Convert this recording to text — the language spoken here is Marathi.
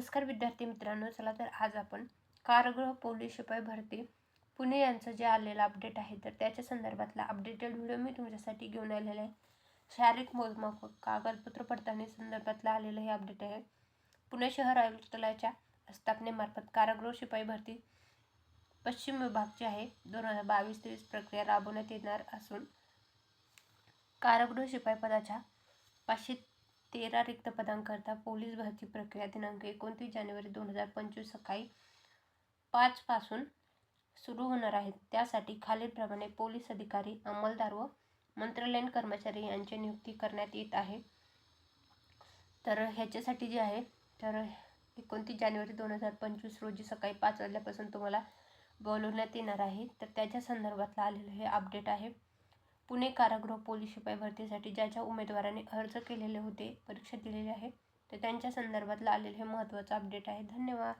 नमस्कार विद्यार्थी मित्रांनो चला तर आज आपण कारागृह पोलीस शिपाई भरती पुणे यांचं जे आलेलं अपडेट आहे तर त्याच्या संदर्भातला अपडेटेड व्हिडिओ मी तुमच्यासाठी घेऊन आलेला आहे. शारीरिक मोजमाप कागदपत्र पडताळणी संदर्भातला आलेलं हे अपडेट आहे. पुणे शहर आयुक्तालयाच्या स्थापनेमार्फत कारागृह शिपाई भरती पश्चिम विभाग जे आहे दोन हजार बावीस तेवीस प्रक्रिया राबवण्यात येणार असून कारागृह शिपाई पदाच्या पाचशे तेरा रिक्त पदांकरता पोलीस भरती प्रक्रिया दिनांक एकोणतीस जानेवारी दोन हजार पंचवीस सकाळी पाचपासून सुरू होणार आहे. त्यासाठी खालीलप्रमाणे पोलीस अधिकारी अंमलदार व मंत्रालयीन कर्मचारी यांची नियुक्ती करण्यात येत आहे. तर ह्याच्यासाठी जे आहे तर एकोणतीस जानेवारी दोन हजार पंचवीस रोजी सकाळी पाच वाजल्यापासून तुम्हाला बोलवण्यात येणार आहे. तर त्याच्या संदर्भातला आलेलं हे अपडेट आहे. पुणे कारागृह पोलीस शिपाई भरतीसाठी ज्या ज्या उमेदवाराने अर्ज केलेले होते परीक्षा दिलेली आहे तर त्यांच्या संदर्भातलं आलेलं हे महत्त्वाचं अपडेट आहे. धन्यवाद.